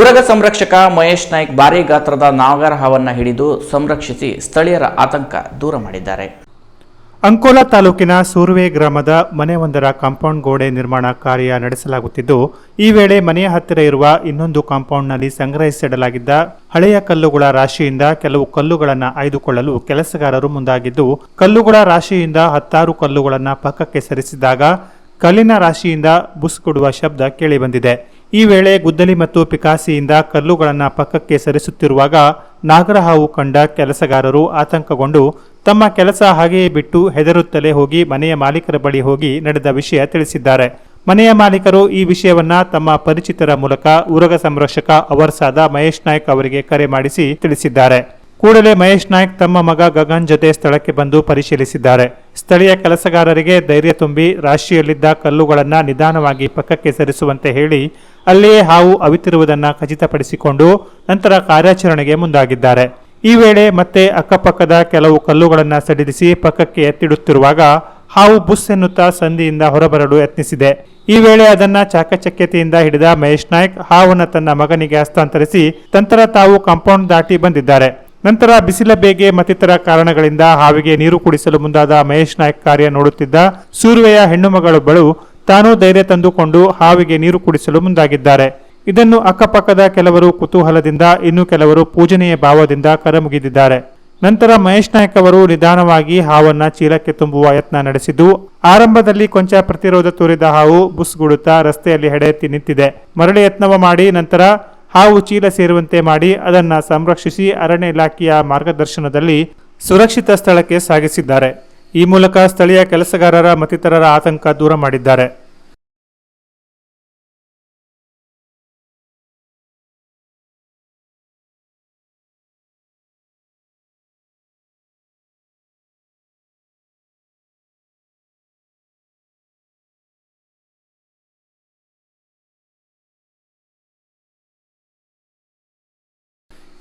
ಉರಗ ಸಂರಕ್ಷಕ ಮಹೇಶ್ ನಾಯ್ಕ್ ಭಾರೀ ಗಾತ್ರದ ನಾಗರ ಹಾವನ್ನು ಹಿಡಿದು ಸಂರಕ್ಷಿಸಿ ಸ್ಥಳೀಯರ ಆತಂಕ ದೂರ ಮಾಡಿದ್ದಾರೆ. ಅಂಕೋಲಾ ತಾಲೂಕಿನ ಸೂರ್ವೆ ಗ್ರಾಮದ ಮನೆಯೊಂದರ ಕಾಂಪೌಂಡ್ ಗೋಡೆ ನಿರ್ಮಾಣ ಕಾರ್ಯ ನಡೆಸಲಾಗುತ್ತಿದ್ದು, ಈ ವೇಳೆ ಮನೆಯ ಹತ್ತಿರ ಇರುವ ಇನ್ನೊಂದು ಕಾಂಪೌಂಡ್ನಲ್ಲಿ ಸಂಗ್ರಹಿಸಿಡಲಾಗಿದ್ದ ಹಳೆಯ ಕಲ್ಲುಗಳ ರಾಶಿಯಿಂದ ಕೆಲವು ಕಲ್ಲುಗಳನ್ನು ಆಯ್ದುಕೊಳ್ಳಲು ಕೆಲಸಗಾರರು ಮುಂದಾಗಿದ್ದು, ಕಲ್ಲುಗಳ ರಾಶಿಯಿಂದ ಹತ್ತಾರು ಕಲ್ಲುಗಳನ್ನು ಪಕ್ಕಕ್ಕೆ ಸರಿಸಿದಾಗ ಕಲ್ಲಿನ ರಾಶಿಯಿಂದ ಬುಸ್ ಕೊಡುವ ಶಬ್ದ ಕೇಳಿಬಂದಿದೆ. ಈ ವೇಳೆ ಗುದ್ದಲಿ ಮತ್ತು ಪಿಕಾಸಿಯಿಂದ ಕಲ್ಲುಗಳನ್ನು ಪಕ್ಕಕ್ಕೆ ಸರಿಸುತ್ತಿರುವಾಗ ನಾಗರಹಾವು ಕಂಡ ಕೆಲಸಗಾರರು ಆತಂಕಗೊಂಡು ತಮ್ಮ ಕೆಲಸ ಹಾಗೆಯೇ ಬಿಟ್ಟು ಹೆದರುತ್ತಲೇ ಹೋಗಿ ಮನೆಯ ಮಾಲೀಕರ ಬಳಿ ಹೋಗಿ ನಡೆದ ವಿಷಯ ತಿಳಿಸಿದ್ದಾರೆ. ಮನೆಯ ಮಾಲೀಕರು ಈ ವಿಷಯವನ್ನ ತಮ್ಮ ಪರಿಚಿತರ ಮೂಲಕ ಉರಗ ಸಂರಕ್ಷಕ ಅವರ್ಸಾದ ಮಹೇಶ್ ನಾಯ್ಕ್ ಅವರಿಗೆ ಕರೆ ಮಾಡಿಸಿ ತಿಳಿಸಿದ್ದಾರೆ. ಕೂಡಲೇ ಮಹೇಶ್ ನಾಯ್ಕ್ ತಮ್ಮ ಮಗ ಗಗನ್ ಜೊತೆ ಸ್ಥಳಕ್ಕೆ ಬಂದು ಪರಿಶೀಲಿಸಿದ್ದಾರೆ. ಸ್ಥಳೀಯ ಕೆಲಸಗಾರರಿಗೆ ಧೈರ್ಯ ತುಂಬಿ ರಾಶಿಯಲ್ಲಿದ್ದ ಕಲ್ಲುಗಳನ್ನು ನಿಧಾನವಾಗಿ ಪಕ್ಕಕ್ಕೆ ಸರಿಸುವಂತೆ ಹೇಳಿ ಅಲ್ಲಿಯೇ ಹಾವು ಅವಿತಿರುವುದನ್ನು ಖಚಿತಪಡಿಸಿಕೊಂಡು ನಂತರ ಕಾರ್ಯಾಚರಣೆಗೆ ಮುಂದಾಗಿದ್ದಾರೆ. ಈ ವೇಳೆ ಮತ್ತೆ ಅಕ್ಕಪಕ್ಕದ ಕೆಲವು ಕಲ್ಲುಗಳನ್ನು ಸಡಿಲಿಸಿ ಪಕ್ಕಕ್ಕೆ ಎತ್ತಿಡುತ್ತಿರುವಾಗ ಹಾವು ಬುಸ್ ಎನ್ನುತ್ತಾ ಸಂಧಿಯಿಂದ ಹೊರಬರಲು ಯತ್ನಿಸಿದೆ. ಈ ವೇಳೆ ಅದನ್ನ ಚಾಕಚಕ್ಯತೆಯಿಂದ ಹಿಡಿದ ಮಹೇಶ್ ನಾಯ್ಕ್ ಹಾವನ್ನು ತನ್ನ ಮಗನಿಗೆ ಹಸ್ತಾಂತರಿಸಿ ನಂತರ ತಾವು ಕಾಂಪೌಂಡ್ ದಾಟಿ ಬಂದಿದ್ದಾರೆ. ನಂತರ ಬಿಸಿಲ ಬೇಗೆ ಮತ್ತಿತರ ಕಾರಣಗಳಿಂದ ಹಾವಿಗೆ ನೀರು ಕುಡಿಸಲು ಮುಂದಾದ ಮಹೇಶ್ ನಾಯ್ಕ್ ಕಾರ್ಯ ನೋಡುತ್ತಿದ್ದ ಸೂರ್ವೆಯ ಹೆಣ್ಣು ಮಗಳೊಬ್ಬಳು ತಾನೂ ಧೈರ್ಯ ತಂದುಕೊಂಡು ಹಾವಿಗೆ ನೀರು ಕುಡಿಸಲು ಮುಂದಾಗಿದ್ದಾರೆ. ಇದನ್ನು ಅಕ್ಕಪಕ್ಕದ ಕೆಲವರು ಕುತೂಹಲದಿಂದ, ಇನ್ನು ಕೆಲವರು ಪೂಜನೆಯ ಭಾವದಿಂದ ಕರಮುಗಿದಿದ್ದಾರೆ. ನಂತರ ಮಹೇಶ್ ನಾಯ್ಕ್ ಅವರು ನಿಧಾನವಾಗಿ ಹಾವನ್ನ ಚೀಲಕ್ಕೆ ತುಂಬುವ ಯತ್ನ ನಡೆಸಿದ್ದು, ಆರಂಭದಲ್ಲಿ ಕೊಂಚ ಪ್ರತಿರೋಧ ತೋರಿದ ಹಾವು ಬುಸ್ಗುಡುತ್ತಾ ರಸ್ತೆಯಲ್ಲಿ ಹೆಡೆತ್ತಿ ನಿಂತಿದೆ. ಮರಳಿ ಯತ್ನವ ಮಾಡಿ ನಂತರ ಹಾವು ಚೀಲ ಸೇರುವಂತೆ ಮಾಡಿ ಅದನ್ನು ಸಂರಕ್ಷಿಸಿ ಅರಣ್ಯ ಇಲಾಖೆಯ ಮಾರ್ಗದರ್ಶನದಲ್ಲಿ ಸುರಕ್ಷಿತ ಸ್ಥಳಕ್ಕೆ ಸಾಗಿಸಿದ್ದಾರೆ. ಈ ಮೂಲಕ ಸ್ಥಳೀಯ ಕೆಲಸಗಾರರ ಮತ್ತಿತರರ ಆತಂಕ ದೂರ ಮಾಡಿದ್ದಾರೆ.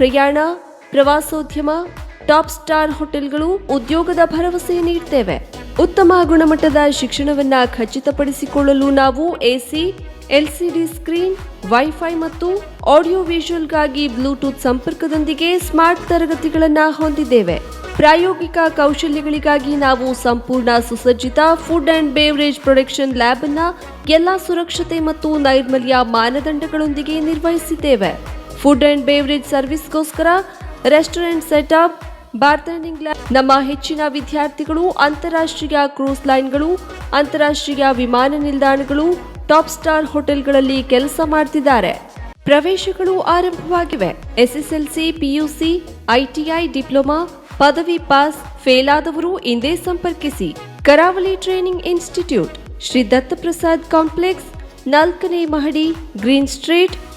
ಪ್ರಯಾಣ, ಪ್ರವಾಸೋದ್ಯಮ, ಟಾಪ್ ಸ್ಟಾರ್ ಹೋಟೆಲ್ಗಳು ಉದ್ಯೋಗದ ಭರವಸೆ ನೀಡುತ್ತೇವೆ ಉತ್ತಮ ಗುಣಮಟ್ಟದ ಶಿಕ್ಷಣವನ್ನ ಖಚಿತಪಡಿಸಿಕೊಳ್ಳಲು ನಾವು ಎಸಿ, ಎಲ್ಸಿಡಿ ಸ್ಕ್ರೀನ್, ವೈಫೈ ಮತ್ತು ಆಡಿಯೋ ವಿಷುವಲ್ಗಾಗಿ ಬ್ಲೂಟೂತ್ ಸಂಪರ್ಕದೊಂದಿಗೆ ಸ್ಮಾರ್ಟ್ ತರಗತಿಗಳನ್ನು ಹೊಂದಿದ್ದೇವೆ. ಪ್ರಾಯೋಗಿಕ ಕೌಶಲ್ಯಗಳಿಗಾಗಿ ನಾವು ಸಂಪೂರ್ಣ ಸುಸಜ್ಜಿತ food and beverage production lab ಅನ್ನ ಎಲ್ಲಾ ಸುರಕ್ಷತೆ ಮತ್ತು ನೈರ್ಮಲ್ಯ ಮಾನದಂಡಗಳೊಂದಿಗೆ ನಿರ್ವಹಿಸಿದ್ದೇವೆ. ಫುಡ್ ಅಂಡ್ ಬೇವರೇಜ್ ಸರ್ವಿಸ್ಗೋಸ್ಕರ ರೆಸ್ಟೋರೆಂಟ್ ಸೆಟಪ್ ಬಾರ್ಟೆಂಡಿಂಗ್ ಲ್ಯಾಬ್ ನಮ್ಮ ಹೆಚ್ಚಿನ ವಿದ್ಯಾರ್ಥಿಗಳು, ಅಂತಾರಾಷ್ಟ್ರೀಯ ಕ್ರೂಸ್ ಲೈನ್ಗಳು ಅಂತಾರಾಷ್ಟ್ರೀಯ ವಿಮಾನ ನಿಲ್ದಾಣಗಳು ಟಾಪ್ ಸ್ಟಾರ್ ಹೋಟೆಲ್ಗಳಲ್ಲಿ ಕೆಲಸ ಮಾಡ್ತಿದ್ದಾರೆ. ಪ್ರವೇಶಗಳು ಆರಂಭವಾಗಿವೆ. ಎಸ್ಎಸ್ಎಲ್ಸಿ ಪಿಯುಸಿ ಐಟಿಐ ಡಿಪ್ಲೊಮಾ, ಪದವಿ ಪಾಸ್ ಫೇಲ್ ಆದವರು ಇಂದೇ ಸಂಪರ್ಕಿಸಿ. Karavali training institute Shri Dattaprasad complex ನಾಲ್ಕನೇ ಮಹಡಿ green street